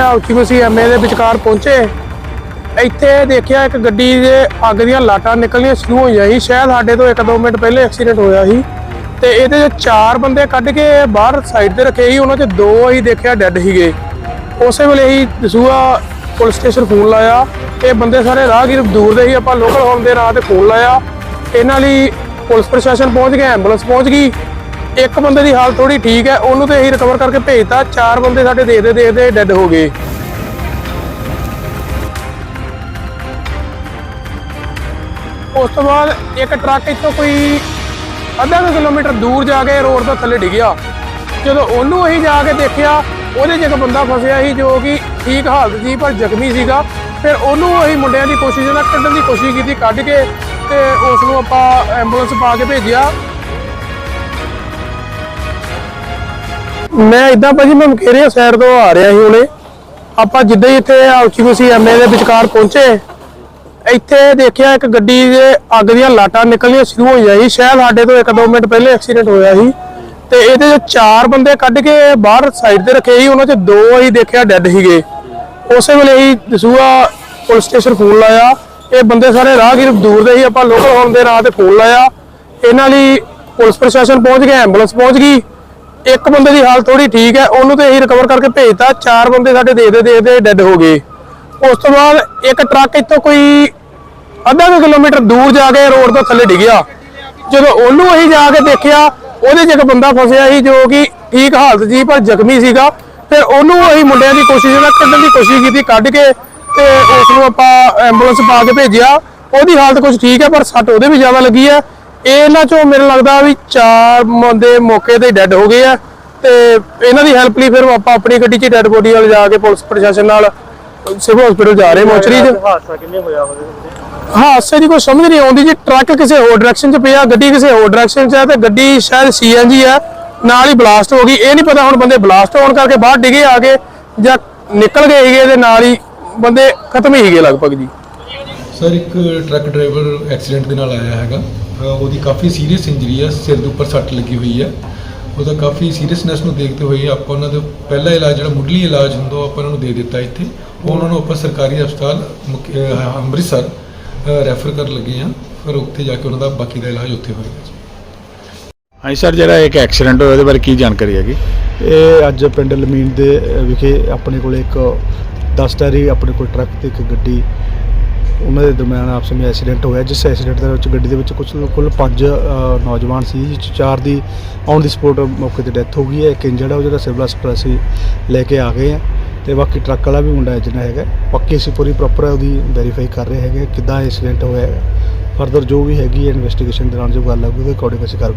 ਦੇਖਿਆ ਉੱਚੀ ਮਸੀ ਐਮਏ ਦੇ ਵਿਚਕਾਰ ਪਹੁੰਚੇ। ਇੱਥੇ ਦੇਖਿਆ ਇੱਕ ਗੱਡੀ ਦੇ ਅੱਗ ਦੀਆਂ ਲਾਟਾਂ ਨਿਕਲਣੀਆਂ ਸ਼ੁਰੂ ਹੋਈਆਂ ਸੀ। ਸ਼ਾਇਦ ਸਾਡੇ ਤੋਂ 1-2 ਮਿੰਟ ਪਹਿਲੇ ਐਕਸੀਡੈਂਟ ਹੋਇਆ ਸੀ। ਤੇ ਇਹਦੇ 'ਚ ਚਾਰ ਬੰਦੇ ਕੱਢ ਕੇ ਬਾਹਰ ਸਾਈਡ ਤੇ ਰੱਖੇ ਸੀ। ਉਹਨਾਂ 'ਚ ਦੋ ਹੀ ਦੇਖਿਆ ਡੈੱਡ ਸੀਗੇ। ਉਸੇ ਵੇਲੇ ਹੀ ਦਸੂਆ ਪੁਲਿਸ ਸਟੇਸ਼ਨ ਫੋਨ ਲਾਇਆ। ਇਹ ਬੰਦੇ ਸਾਰੇ ਰਾਹਗੀਰ ਦੂਰ ਦੇ ਹੀ ਆਪਾਂ ਲੋਕਲ ਹੋਣ ਦੇ ਨਾਂ ਤੇ ਫੋਨ ਲਾਇਆ। ਇਹਨਾਂ ਲਈ ਪੁਲਿਸ ਪ੍ਰਸ਼ਾਸਨ ਪਹੁੰਚ ਗਿਆ ਐਂਬੂਲੈਂਸ ਪਹੁੰਚ ਗਈ। ਇੱਕ ਬੰਦੇ ਦੀ ਹਾਲਤ ਥੋੜੀ ਠੀਕ ਹੈ, ਉਹਨੂੰ ਤੇ ਅਸੀਂ ਰਿਕਵਰ ਕਰਕੇ ਭੇਜਤਾ, ਚਾਰ ਬੰਦੇ ਸਾਡੇ ਦੇਖਦੇ ਦੇਖਦੇ ਡੈੱਡ ਹੋ ਗਏ। ਉਸ ਤੋਂ ਬਾਅਦ ਇੱਕ ਟਰੱਕ ਇੱਥੋਂ ਕੋਈ ਅੱਧਾ ਕੁ ਕਿਲੋਮੀਟਰ ਦੂਰ ਜਾ ਕੇ ਰੋਡ ਤੋਂ ਥੱਲੇ ਡਿੱਗਿਆ। ਜਦੋਂ ਉਹਨੂੰ ਅਸੀਂ ਜਾ ਕੇ ਦੇਖਿਆ, ਉਹਦੇ 'ਚ ਇੱਕ ਬੰਦਾ ਫਸਿਆ ਸੀ ਜੋ ਕਿ ਠੀਕ ਹਾਲਤ ਸੀ, ਪਰ ਜ਼ਖਮੀ ਸੀਗਾ। ਫਿਰ ਉਹਨੂੰ ਅਸੀਂ ਮੁੰਡਿਆਂ ਦੀ ਕੋਸ਼ਿਸ਼ ਨਾਲ ਕੱਢਣ ਦੀ ਕੋਸ਼ਿਸ਼ ਕੀਤੀ, ਕੱਢ ਕੇ ਤੇ ਉਸ ਨੂੰ ਆਪਾਂ ਐਂਬੂਲੈਂਸ ਪਾ ਕੇ ਭੇਜਿਆ। ਮੈਂ ਇਦਾਂ ਭਾਜੀ, ਮੈਂ ਮਕੇਰੀਆ ਸਾਈਡ ਤੋਂ ਆ ਰਿਹਾ ਸੀ ਹੁਣੇ। ਆਪਾਂ ਜਿੱਦਾਂ ਹੀ ਇੱਥੇ ਉੱਚੀ ਮਸੀ ਐਮਏ ਦੇ ਵਿਚਕਾਰ ਪਹੁੰਚੇ, ਇੱਥੇ ਦੇਖਿਆ ਇੱਕ ਗੱਡੀ ਦੇ ਅੱਗ ਦੀਆਂ ਲਾਟਾਂ ਨਿਕਲਣੀਆਂ ਸ਼ੁਰੂ ਹੋਈਆਂ ਸੀ ਸ਼ਾਇਦ ਸਾਡੇ ਤੋਂ 1-2 ਮਿੰਟ ਪਹਿਲੇ ਐਕਸੀਡੈਂਟ ਹੋਇਆ ਸੀ। ਤੇ ਇਹਦੇ 'ਚ ਚਾਰ ਬੰਦੇ ਕੱਢ ਕੇ ਬਾਹਰ ਸਾਈਡ ਤੇ ਰੱਖੇ ਸੀ, ਉਹਨਾਂ 'ਚ ਦੋ ਹੀ ਦੇਖਿਆ ਡੈੱਡ ਸੀਗੇ। ਉਸੇ ਵੇਲੇ ਹੀ ਦਸੂਆ ਪੁਲਿਸ ਸਟੇਸ਼ਨ ਫੋਨ ਲਾਇਆ। ਇਹ ਬੰਦੇ ਸਾਰੇ ਰਾਹਗੀਰ ਦੂਰ ਦੇ ਹੀ ਆਪਾਂ ਲੋਕਲ ਹੋਣ ਦੇ ਨਾਂ ਤੇ ਫੋਨ ਲਾਇਆ। ਇਹਨਾਂ ਲਈ ਪੁਲਿਸ ਪ੍ਰਸ਼ਾਸਨ ਪਹੁੰਚ ਗਿਆ ਐਂਬੂਲੈਂਸ ਪਹੁੰਚ ਗਈ। ਇੱਕ ਬੰਦੇ ਦੀ ਹਾਲਤ ਥੋੜੀ ਠੀਕ ਹੈ, ਉਹਨੂੰ ਤੇ ਅਸੀਂ ਰਿਕਵਰ ਕਰਕੇ ਭੇਜਤਾ, ਚਾਰ ਬੰਦੇ ਸਾਡੇ ਦੇਖਦੇ ਦੇਖਦੇ ਡੈੱਡ ਹੋ ਗਏ। ਉਸ ਤੋਂ ਬਾਅਦ ਇੱਕ ਟਰੱਕ ਇੱਥੋਂ ਕੋਈ ਅੱਧਾ ਕੁ ਕਿਲੋਮੀਟਰ ਦੂਰ ਜਾ ਕੇ ਰੋਡ ਤੋਂ ਥੱਲੇ ਡਿੱਗਿਆ। ਜਦੋਂ ਉਹਨੂੰ ਅਸੀਂ ਜਾ ਕੇ ਦੇਖਿਆ, ਉਹਦੇ 'ਚ ਇੱਕ ਬੰਦਾ ਫਸਿਆ ਸੀ ਜੋ ਕਿ ਠੀਕ ਹਾਲਤ ਸੀ, ਪਰ ਜ਼ਖਮੀ ਸੀਗਾ। ਫਿਰ ਉਹਨੂੰ ਅਸੀਂ ਮੁੰਡਿਆਂ ਦੀ ਕੋਸ਼ਿਸ਼ ਨਾਲ ਕੱਢਣ ਦੀ ਕੋਸ਼ਿਸ਼ ਕੀਤੀ, ਕੱਢ ਕੇ ਤੇ ਉਸ ਨੂੰ ਆਪਾਂ ਐਂਬੂਲੈਂਸ ਪਾ ਕੇ ਭੇਜਿਆ। ਉਹਦੀ ਹਾਲਤ ਕੁਝ ਠੀਕ ਹੈ, ਪਰ ਸੱਟ ਉਹਦੇ ਵੀ ਜ਼ਿਆਦਾ ਲੱਗੀ ਹੈ। ਇਹਨਾਂ ਚੋਂ ਮੈਨੂੰ ਲੱਗਦਾ ਵੀ ਚਾਰ ਬੰਦੇ ਮੌਕੇ ਤੇ ਡੈੱਡ ਹੋ ਗਏ ਆ ਤੇ ਇਹਨਾਂ ਦੀ ਹੈਲਪ ਲਈ ਫਿਰ ਆਪਾਂ ਆਪਣੀ ਗੱਡੀ 'ਚ ਡੈੱਡ ਬੋਡੀ ਵਾਲ ਜਾ ਕੇ ਪੁਲਿਸ ਪ੍ਰਸ਼ਾਸਨ ਨਾਲ ਸਿਵਲ ਹਸਪੀਟਲ ਜਾ ਰਹੇ ਮੋਚਰੀ 'ਚ। ਹਾਦਸਾ ਕਿੰਨੇ ਹੋਇਆ ਹੋਵੇ ਹਾਦਸੇ ਦੀ ਕੋਈ ਸਮਝ ਨਹੀਂ ਆਉਂਦੀ ਜੀ ਟਰੱਕ ਕਿਸੇ ਹੋਰ ਡਾਇਰੈਕਸ਼ਨ 'ਚ ਪਿਆ ਗੱਡੀ ਕਿਸੇ ਹੋਰ ਡਾਇਰੈਕਸ਼ਨ 'ਚ ਹੈ ਤੇ ਗੱਡੀ ਸ਼ਾਇਦ ਸੀਐਨਜੀ ਹੈ ਨਾਲ ਹੀ ਬਲਾਸਟ ਹੋ ਗਈ। ਇਹ ਨਹੀਂ ਪਤਾ ਹੁਣ ਬੰਦੇ ਬਲਾਸਟ ਹੋਣ ਕਰਕੇ ਬਾਹਰ ਡਿੱਗੇ ਆ ਕੇ ਜਾਂ ਨਿਕਲ ਗਏ ਸੀਗੇ ਤੇ ਨਾਲ ਹੀ ਬੰਦੇ ਖਤਮ ਹੀ ਸੀਗੇ ਲਗਭਗ ਜੀ। ਸਰ ਇੱਕ ਟਰੱਕ ਡਰਾਈਵਰ ਐਕਸੀਡੈਂਟ ਦੇ ਨਾਲ ਆਇਆ ਹੈਗਾ। ਉਹਦੀ ਕਾਫੀ ਸੀਰੀਅਸ ਇੰਜਰੀ ਹੈ ਸਿਰ ਦੇ ਉੱਪਰ ਸੱਟ ਲੱਗੀ ਹੋਈ ਹੈ ਉਹਦਾ ਕਾਫੀ ਸੀਰੀਅਸਨੈਸ ਨੂੰ ਦੇਖਦੇ ਹੋਏ ਆਪਾਂ ਉਹਨਾਂ ਦਾ ਪਹਿਲਾ ਇਲਾਜ ਜਿਹੜਾ ਮੁੱਢਲੀ ਇਲਾਜ ਹੁੰਦਾ ਉਹ ਆਪਾਂ ਉਹਨਾਂ ਨੂੰ ਦੇ ਦਿੱਤਾ ਇੱਥੇ। ਉਹ ਉਹਨਾਂ ਨੂੰ ਆਪਾਂ ਸਰਕਾਰੀ ਹਸਪਤਾਲ ਅੰਮ੍ਰਿਤਸਰ ਰੈਫਰ ਕਰਨ ਲੱਗੇ ਆ। ਫਿਰ ਉੱਥੇ ਜਾ ਕੇ ਉਹਨਾਂ ਦਾ ਬਾਕੀ ਦਾ ਇਲਾਜ ਉੱਥੇ ਹੋਏਗਾ। ਜੀ ਹਾਂਜੀ ਸਰ ਜਿਹੜਾ ਇੱਕ ਐਕਸੀਡੈਂਟ ਹੋਇਆ ਉਹਦੇ ਬਾਰੇ ਕੀ ਜਾਣਕਾਰੀ ਹੈਗੀ? ਇਹ ਅੱਜ ਪਿੰਡ ਲਮੀਨ ਦੇ ਵਿਖੇ ਆਪਣੇ ਕੋਲ ਇੱਕ 10 ਟਾਇਰੀ ਆਪਣੇ ਕੋਲ ਟਰੱਕ ਤੇ ਇੱਕ ਗੱਡੀ ਉਹਨਾਂ ਦੇ ਦਰਮਿਆਨ ਆਪਸ ਵਿੱਚ ਐਕਸੀਡੈਂਟ ਹੋਇਆ, ਜਿਸ ਐਕਸੀਡੈਂਟ ਦੇ ਵਿੱਚ ਗੱਡੀ ਦੇ ਵਿੱਚ ਕੁਝ ਕੁੱਲ 5 ਨੌਜਵਾਨ ਸੀ, ਜਿਸ 'ਚ ਚਾਰ ਦੀ ਔਨ ਦੀ ਸਪੋਟ ਮੌਕੇ ਤੇ ਡੈਥ ਹੋ ਗਈ ਹੈ, ਇੱਕ ਇੰਜਰਡ ਹੈ ਉਹ ਜਿਹੜਾ ਸਿਵਲ ਹਸਪਤਾਲ ਅਸੀਂ ਲੈ ਕੇ ਆ ਗਏ ਆ ਤੇ ਬਾਕੀ ਟਰੱਕ ਵਾਲਾ ਵੀ ਮੁੰਡਾ ਜਿਹੜਾ ਹੈਗਾ। ਪੱਕੀ ਅਸੀਂ ਪੂਰੀ ਪ੍ਰੋਪਰ ਉਹਦੀ ਵੈਰੀਫਾਈ ਕਰ ਰਹੇ ਹੈਗੇ ਕਿੱਦਾਂ ਐਕਸੀਡੈਂਟ ਹੋਇਆ ਹੈ। ਫਰਦਰ ਜੋ ਵੀ ਹੈਗੀ ਇਨਵੈਸਟੀਗੇਸ਼ਨ ਦੌਰਾਨ ਜੋ ਗੱਲ ਆਊਗੀ ਉਹਦੇ ਅਕੋਰਡਿੰਗ ਅਸੀਂ ਕਰ